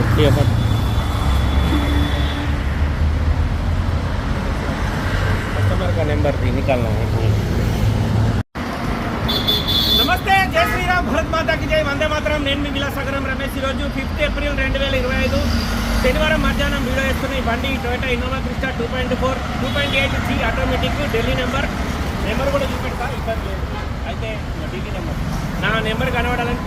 Okay but customer का number भी निकालना है నమస్తే జై శ్రీరామ్ భరత్ మాతాకి జై వందే మాత్రం నేను మీ విలాసగరం రమేష్ ఈరోజు ఫిఫ్త్ ఏప్రిల్ రెండు వేల ఇరవై ఐదు శనివారం మధ్యాహ్నం వీడియో వేస్తున్న ఈ బండి Toyota Innova Crysta two point four two point eight G automatic Delhi number number కూడా చూపెడతా ఇబ్బంది లేదు అయితే ఢిల్లీ నెంబర్ నా నెంబర్ కనబడాలని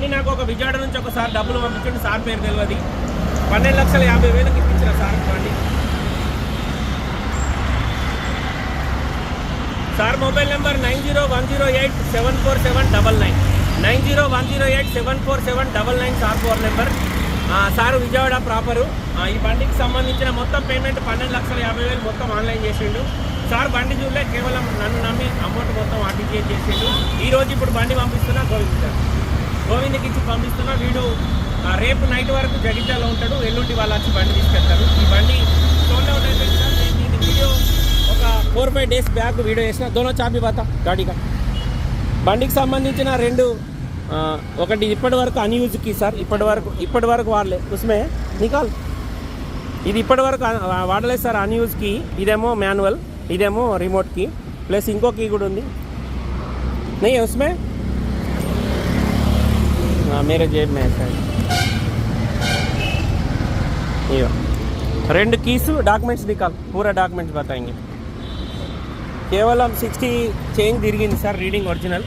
ప్లేట్ నాకు ఒక విజయవాడ నుంచి ఒకసారి డబ్బులు పంపించండి. సార్ పేరు తెలియదు. పన్నెండు లక్షల యాభై వేలకు ఇప్పించిన సార్ ఈ బండి sir mobile number nine zero one zero eight seven four seven double nine. Nine zero one zero eight seven four seven double nine sir four number. Sir Vijayawada proper. ఈ బండికి సంబంధించిన మొత్తం పేమెంట్ పన్నెండు లక్షల యాభై వేలు మొత్తం ఆన్లైన్ చేసిండు. సార్ బండి చూడలే కేవలం నన్ను నమ్మి అమౌంట్ మొత్తం ఆర్టీజీఎస్ చేసిండు. ఈ రోజు ఇప్పుడు బండి పంపిస్తున్నా గోవింద్ సార్. గోవింద్కి ఇచ్చి పంపిస్తున్నా వీడు రేపు నైట్ వరకు జగిత్యాలో ఉంటాడు ఎల్లుండి వాళ్ళు వచ్చి బండి తీసుకెళ్తారు. ఈ బండి సోల్డ్ అవుట్ అయిపోయింది సార్ నేను దీని వీడియో ఒక four five days back video వేసిన దోనో చాపి బాత గాడిగా. బండికి సంబంధించిన రెండు ఒకటి ఇప్పటి వరకు అన్యూజ్కి సార్. ఇప్పటి వరకు ఇప్పటి వరకు వాడలే. ఉస్మే నికాల్. ఇది ఇప్పటి వరకు వాడలేదు సార్ అన్యూజ్కి ఇదేమో మాన్యువల్ ఇదేమో రిమోట్కి ప్లస్ ఇంకో కీ కూడా ఉంది. నెయ్యి ఉస్మే. हाँ मेरे जेब में है शायद ये రెండు కీస్ డాక్యుమెంట్స్ నికాల్ పూరా డాక్యుమెంట్స్ बताएंगे కేవలం సిక్స్టీ చేంజ్ తిరిగింది సార్ రీడింగ్ ఒరిజినల్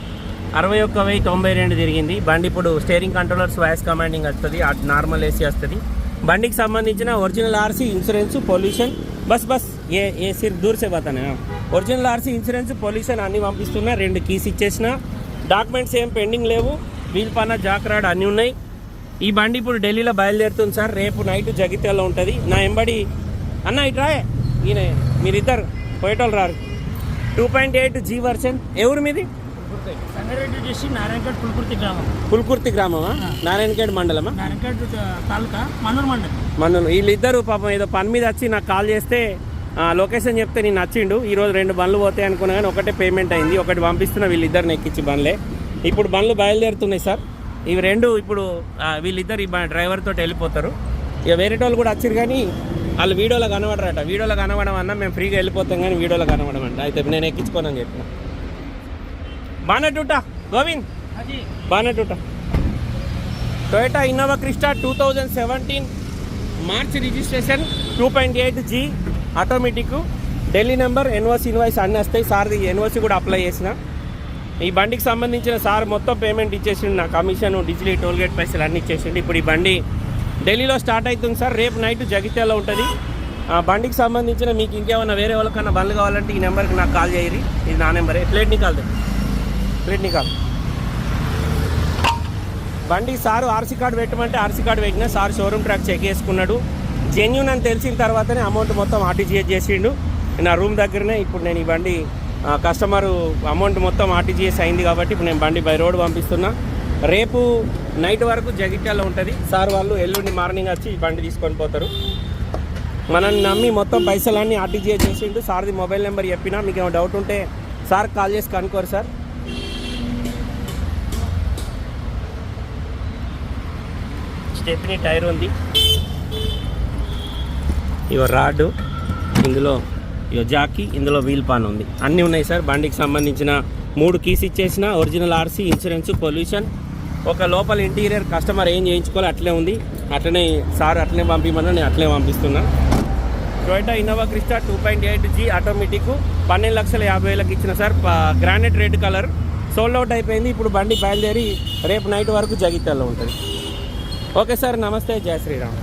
అరవై ఒక్క వెయ్యి తొంభై రెండు తిరిగింది బండి ఇప్పుడు స్టేరింగ్ కంట్రోలర్స్ వాయిస్ కమాండింగ్ వస్తుంది నార్మల్ ఏసీ వస్తుంది బండికి సంబంధించిన ఒరిజినల్ ఆర్సీ ఇన్సూరెన్స్ పొల్యూషన్ బస్ బస్ ఏ ఏ సిర్ దూర్ సే బతానే ఒరిజినల్ ఆర్సీ ఇన్సూరెన్స్ పొల్యూషన్ అన్ని పంపిస్తున్నా రెండు కీస్ ఇచ్చేసిన డాక్యుమెంట్స్ ఏం పెండింగ్ లేవు వీల్ పన్న జాక్రాడ్ అన్నీ ఉన్నాయి. ఈ బండి ఇప్పుడు ఢిల్లీలో బయలుదేరుతుంది సార్. రేపు నైట్ జగిత్యాలో ఉంటుంది. నా ఎంబడి అన్న ఇట్రాయే ఈయన మీరిద్దరు పోయేటోళ్ళు రారు. Two point eight G version. ఎవరు మీది? పుల్కుర్తి గ్రామం. పుల్కుర్తి గ్రామమా? నారాయణఖేడ్ మండలమా? తాలూకా? మండల్. వీళ్ళిద్దరు పాపం ఏదో పని మీద వచ్చి నాకు కాల్ చేస్తే లొకేషన్ చెప్తే నేను నచ్చిండు. ఈరోజు రెండు బండ్లు పోతాయి అనుకున్నా కానీ ఒకటే పేమెంట్ అయింది. ఒకటి పంపిస్తున్నా వీళ్ళిద్దరిని ఎక్కించి బండ్లే. ఇప్పుడు బండ్లు బయలుదేరుతున్నాయి సార్. ఇవి రెండు ఇప్పుడు వీళ్ళిద్దరు ఈ బ- డ్రైవర్ తోటి వెళ్ళిపోతారు. ఇక వేరే వాళ్ళు కూడా వచ్చారు కానీ వాళ్ళు వీడియోలో కనబడరట. వీడియోలో కనబడడం అన్నా మేము ఫ్రీగా వెళ్ళిపోతాం కానీ వీడియోలో కనబడడం అంట అయితే నేను ఎక్కించుకోనని చెప్పిన. బానట్టుట Govind? బానట్టుట Toyota Innova Crysta two thousand seventeen March registration two point eight G automatic. Delhi number NOC invoice అన్నీ వస్తాయి. సార్ది ఎన్ఓసి కూడా అప్లై చేసిన. ఈ బండికి సంబంధించిన సార్ మొత్తం పేమెంట్ ఇచ్చేసిండు. నా కమిషన్ డిజిలీ టోల్గేట్ పైసలు అన్నీ ఇచ్చేసిండు. ఇప్పుడు ఈ బండి ఢిల్లీలో స్టార్ట్ అవుతుంది సార్. రేపు నైట్ జగిత్యాలో ఉంటుంది. ఆ బండికి సంబంధించిన మీకు ఇంకేమైనా వేరే వాళ్ళకన్నా బండ్లు కావాలంటే ఈ నెంబర్కి నాకు కాల్ చేయరు ఇది నా నెంబరే. ప్లేట్ నికాల్ ప్లేట్ నికాల్ బండి సారు ఆర్సీ కార్డు పెట్టమంటే ఆర్సీ కార్డు పెట్టినా సార్ షోరూమ్ ట్రాక్ చెక్ చేసుకున్నాడు. జెన్యున్ అని తెలిసిన తర్వాతనే అమౌంట్ మొత్తం ఆర్టీజీఎస్ చేసిండు. నా రూమ్ దగ్గరనే ఇప్పుడు నేను ఈ బండి కస్టమర్ అమౌంట్ మొత్తం ఆర్టీజీఎస్ అయింది కాబట్టి ఇప్పుడు నేను బండి బై రోడ్ పంపిస్తున్నా. రేపు నైట్ వరకు జగిత్యాలో ఉంటుంది. సార్ వాళ్ళు ఎల్లుండి మార్నింగ్ వచ్చి బండి తీసుకొని పోతారు. మనల్ని నమ్మి మొత్తం పైసలన్నీ ఆర్టీజీఎస్ చేసిండు. సార్ది మొబైల్ నెంబర్ చెప్పినా మీకు ఏమైనా డౌట్ ఉంటే సార్ కాల్ చేసి కనుక్కోరు సార్. స్టెప్ని టైర్ ఉంది. ఇవ రాడ్. ఇందులో ఇగో జాకీ ఇందులో వీల్ పాన్ ఉంది. అన్నీ ఉన్నాయి సార్. బండికి సంబంధించిన మూడు కీస్ ఇచ్చేసిన ఒరిజినల్ ఆర్సీ ఇన్సూరెన్స్ పొల్యూషన్ ఒక లోపల ఇంటీరియర్ కస్టమర్ ఏం చేయించుకోవాలి అట్లే ఉంది. అట్లనే సార్ అట్లనే పంపిమన్నా నేను అట్లే పంపిస్తున్నా. Toyota Innova Crysta two point eight G automatic పన్నెండు లక్షల యాభై వేలకు ఇచ్చిన sir. Granite red colour sold out అయిపోయింది. ఇప్పుడు బండి బయలుదేరి రేపు నైట్ వరకు జగిత్యాల్లో ఉంటుంది. ఓకే సార్ నమస్తే. జయ శ్రీరామ్.